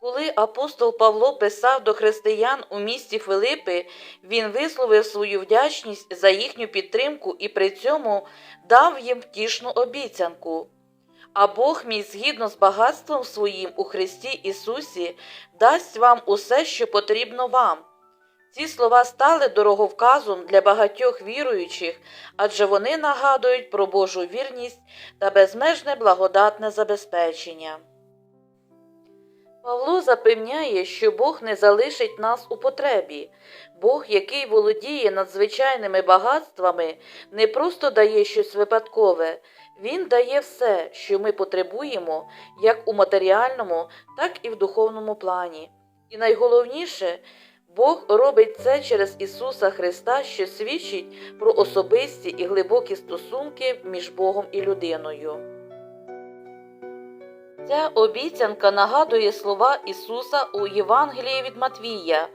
Коли апостол Павло писав до християн у місті Филипи, він висловив свою вдячність за їхню підтримку і при цьому дав їм втішну обіцянку. А Бог мій згідно з багатством своїм у Христі Ісусі дасть вам усе, що потрібно вам. Ці слова стали дороговказом для багатьох віруючих, адже вони нагадують про Божу вірність та безмежне благодатне забезпечення. Павло запевняє, що Бог не залишить нас у потребі. Бог, який володіє надзвичайними багатствами, не просто дає щось випадкове, Він дає все, що ми потребуємо, як у матеріальному, так і в духовному плані. І найголовніше, Бог робить це через Ісуса Христа, що свідчить про особисті і глибокі стосунки між Богом і людиною. Ця обіцянка нагадує слова Ісуса у Євангелії від Матвія.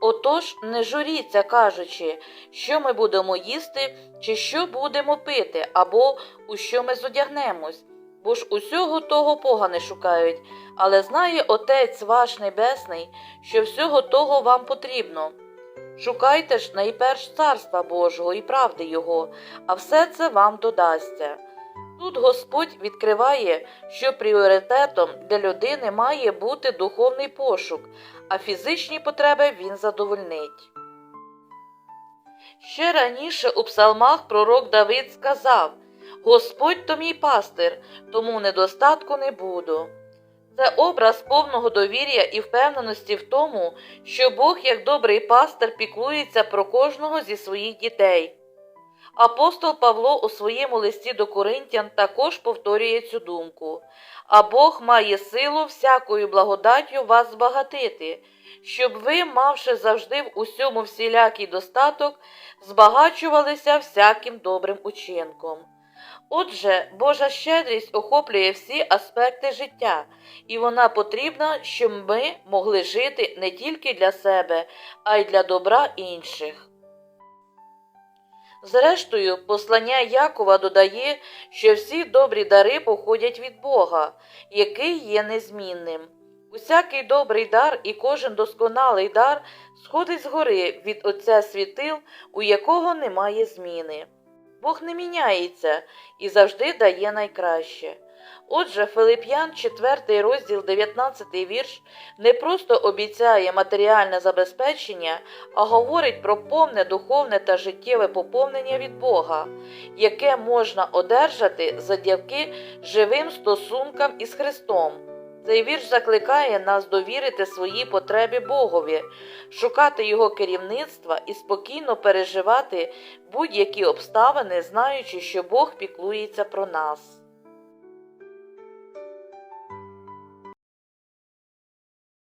Отож, не журіться, кажучи, що ми будемо їсти, чи що будемо пити, або у що ми зодягнемось. Бо ж усього того погани шукають, але знає Отець ваш Небесний, що всього того вам потрібно. Шукайте ж найперш царства Божого і правди Його, а все це вам додасться. Тут Господь відкриває, що пріоритетом для людини має бути духовний пошук, а фізичні потреби він задовольнить. Ще раніше у псалмах пророк Давид сказав Господь то мій пастир, тому недостатку не буду. Це образ повного довір'я і впевненості в тому, що Бог, як добрий пастир, піклується про кожного зі своїх дітей. Апостол Павло у своєму листі до Коринтян також повторює цю думку. А Бог має силу всякою благодаттю вас збагатити, щоб ви, мавши завжди в усьому всілякий достаток, збагачувалися всяким добрим учинком. Отже, Божа щедрість охоплює всі аспекти життя, і вона потрібна, щоб ми могли жити не тільки для себе, а й для добра інших. Зрештою, послання Якова додає, що всі добрі дари походять від Бога, який є незмінним. Усякий добрий дар і кожен досконалий дар сходить згори від Отця світил, у якого немає зміни. Бог не міняється і завжди дає найкраще. Отже, Филип'ян, 4 розділ, 19 вірш, не просто обіцяє матеріальне забезпечення, а говорить про повне духовне та життєве поповнення від Бога, яке можна одержати завдяки живим стосункам із Христом. Цей вірш закликає нас довірити свої потреби Богові, шукати Його керівництва і спокійно переживати будь-які обставини, знаючи, що Бог піклується про нас.